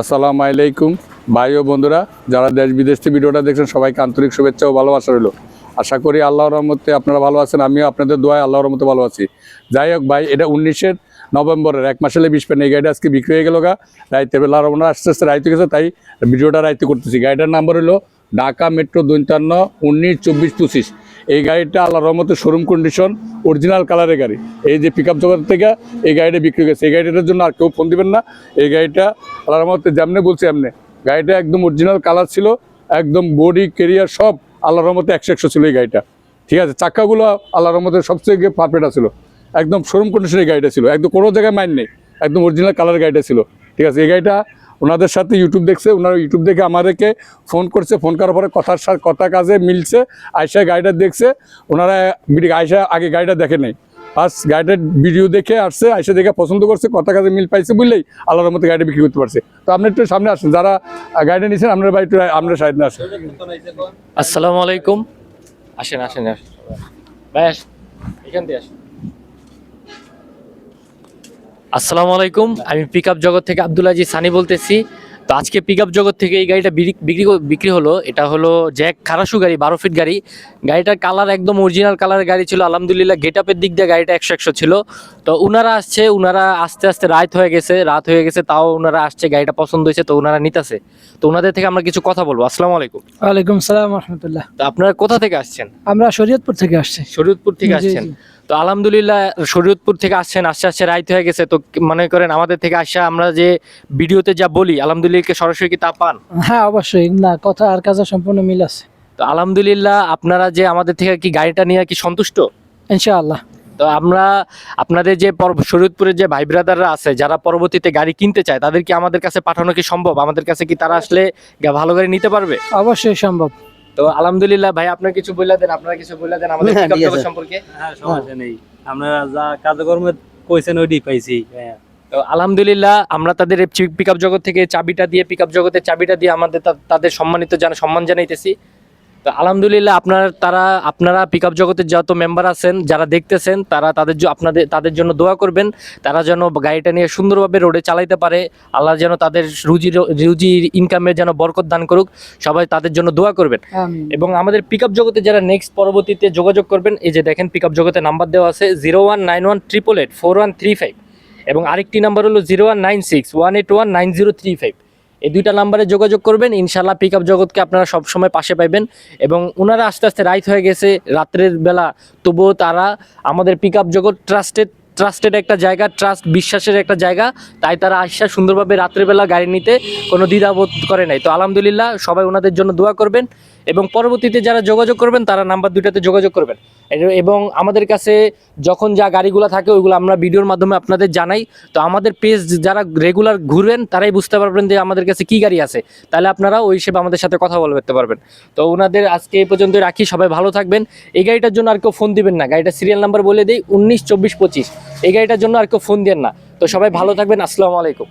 আসসালামু আলাইকুম। ভাই ও বন্ধুরা, যারা দেশ বিদেশ থেকে ভিডিওটা দেখছেন, সবাইকে আন্তরিক শুভেচ্ছা ও ভালোবাসা রইল। আশা করি আল্লাহর রহমতে আপনারা ভালো আছেন, আমিও আপনাদের দোয়ায় আল্লাহর রহমতে ভালো আছি। যাই হোক ভাই, এটা উনিশের নভেম্বরের, এক মাসে বিশ পেন। এই গাড়িটা আজকে বিক্রি হয়ে গেল গা। রাইতে বেলা রমনা আস্তে আস্তে রাইতে গেছে, তাই ভিডিওটা রাইতে করতেছি। গাড়িটার নাম্বার হলো ঢাকা মেট্রো দৈতান্ন উনিশ চব্বিশ পঁচিশ। এই গাড়িটা আল্লাহ রহমতে শোরুম কন্ডিশন অরিজিনাল কালারের গাড়ি। এই যে পিক আপ জগৎ থেকে এই গাড়িটা বিক্রি গেছে এই গাড়িটার জন্য আর কেউ ফোন দিবেন না। এই গাড়িটা আল্লাহ রহমতে যেমনি বলছি এমনি। গাড়িটা একদম অরিজিনাল কালার ছিল, একদম বডি কেরিয়ার সব আল্লাহ রহমতে একশো একশো ছিল এই গাড়িটা। ঠিক আছে চাক্কাগুলো আল্লাহ রহমতের সবচেয়ে পারফেক্ট ছিল। একদম শোরুম কন্ডিশনের গাড়িটা ছিল। একদম কোনো জায়গায় মাইন নেই। একদম অরিজিনাল কালার গাড়িটা ছিল। ঠিক আছে, এই গাড়িটা ওনাদের সাথে ইউটিউব দেখছে, ওনারা ইউটিউব দেখে আমাদেরকে ফোন করছে ফোন করার পরে কথার সাথে কথা কাজে মিলছে আয়সা গাড়িটা দেখছে, ওনারা আয়সা আগে গাড়িটা দেখে নেই। ফার্স্ট গাড়িটার ভিডিও দেখে আসছে আয়সা দেখে পছন্দ করছে, কথা কাজে মিল পাইছে বুঝলেই আল্লাহর মতো গাড়িটা বিক্রি করতে পারছে। তো আপনি একটু সামনে আসেন, যারা গাড়িটা নিয়েছেন আপনার বাড়ি আপনার সাইডে আসেন। আসসালামু আলাইকুম। আসেন আসেন আসেন। ভাই আসেন এখান দিয়ে আসেন। আসসালামু আলাইকুম আমি পিক আপ জগৎ থেকে আব্দুল আজিজ সানি বলতেছি। তো আজকে পিক আপ জগৎ থেকে এই গাড়িটা বিক্রি- বিক্রি হলো। এটা হলো জ্যাক খারাসু গাড়ি বারো ফিট গাড়ি। গাড়িটার কালার একদম অরিজিনাল কালারের গাড়ি ছিল। আলহামদুলিল্লাহ গেট আপের দিক দিয়ে গাড়িটা একশো একশো ছিল। তো ওনারা আসছে ওনারা আস্তে আস্তে রাত হয়ে গেছে। রাত হয়ে গেছে তাও ওনারা আসছে গাড়িটা পছন্দ হয়েছে তো ওনারা নিতেছে। তো ওনাদের থেকে আমরা কিছু কথা বলব। আসসালামু আলাইকুম। ওয়ালাইকুম সালাম রহমতুল্লাহ। তো আপনারা কোথা থেকে আসছেন? আমরা শরীয়তপুর থেকে আসছি। শরীয়তপুর থেকে। আসছেন। তো আলহামদুলিল্লাহ শরীয়তপুর থেকে আসছেন আস্তে আস্তে রাইত হয়ে গেছে। তো মনে করেন আমাদের থেকে আসা আমরা যে ভিডিওতে যা বলি আলহামদুলিল্লাহ সরাসরি কি তা পান? হ্যাঁ অবশ্যই। না কথা আর কাজে সম্পূর্ণ মিল আছে। তো আলহামদুলিল্লাহ আপনারা যে আমাদের থেকে কি গাড়িটা নিয়ে কি সন্তুষ্ট? ইনশাআল্লাহ। তো আমরা আপনাদের যে পর- শরীয়তপুরের যে ভাই ব্রাদাররা আছে যারা পরবর্তীতে গাড়ি কিনতে চায় তাদের কি আমাদের কাছে পাঠানো কি সম্ভব? আমাদের কাছে কি তারা আসলে ভালো গাড়ি নিতে পারবে? অবশ্যই সম্ভব। তো আলহামদুলিল্লাহ ভাই আপনার কিছু বলে দেন আপনারা কিছু বলে দেন আমাদের পিকআপ ঠিক সম্পর্কে। হ্যাঁ সমস্যা নেই। আপনারা যা কাজকর্মে কইছেন ওইটাই পাইছি হ্যাঁ। তো আলহামদুলিল্লাহ আমরা তাদের পিক আপ জগৎ থেকে চাবিটা দিয়ে পিক আপ জগতের চাবিটা দিয়ে আমাদের তাদের সম্মানিত জানা সম্মান জানাইতেছি। তো আলহামদুলিল্লাহ আপনার তারা আপনারা পিক আপ জগতের যত মেম্বার আছেন যারা দেখতেছেন তারা তাদের আপনাদের তাদের জন্য দোয়া করবেন। তারা যেন গাড়িটা নিয়ে সুন্দরভাবে রোডে চালাইতে পারে। আল্লাহ যেন তাদের রুজি রুজি ইনকামের যেন বরকত দান করুক। সবাই তাদের জন্য দোয়া করবেন। এবং আমাদের পিক আপ জগতে যারা নেক্সট পরবর্তীতে যোগাযোগ করবেন এই যে দেখেন পিক আপ জগতে নাম্বার দেওয়া আছে zero one nine one triple eight four one three five এবং আরেকটি নাম্বার হলো zero one nine six one eight one nine zero three five এই দুইটা নাম্বারে যোগাযোগ করবেন। ইনশাল্লাহ পিক আপ জগৎকে আপনারা সবসময় পাশে পাইবেন এবং ওনারা আস্তে আস্তে রাইত হয়ে গেছে। রাত্রের বেলা তবুও তারা আমাদের pick up Jagat trusted trusted একটা জায়গা ট্রাস্ট বিশ্বাসের একটা জায়গা, তাই তারা আসা সুন্দরভাবে রাত্রেবেলা গাড়ি নিতে কোনো দ্বিধাবোধ করে নাই। তো আলহামদুলিল্লাহ, সবাই ওনাদের জন্য দোয়া করবেন এবং পরবর্তীতে যারা যোগাযোগ করবেন, তারা নাম্বার দুইটাতে যোগাযোগ করবেন। এবং আমাদের কাছে যখন যা গাড়িগুলো থাকে, ওইগুলো আমরা ভিডিওর মাধ্যমে আপনাদের জানাই। তো আমাদের পেজ যারা রেগুলার ঘুরবেন, তারাই বুঝতে পারবেন যে আমাদের কাছে কি গাড়ি আছে। তাহলে আপনারা ওই হিসেবে আমাদের সাথে কথা বলতে পারবেন। তো ওনাদের আজকে এই পর্যন্ত রাখি, সবাই ভালো থাকবেন। এই গাড়িটার জন্য আর কেউ ফোন দিবেন না। গাড়িটা সিরিয়াল নাম্বার বলে দিই, উনিশ, চব্বিশ, পঁচিশ। এই গাড়িটার জন্য আর কেউ ফোন দেন না। তো সবাই ভালো থাকবেন আসসালামু আলাইকুম।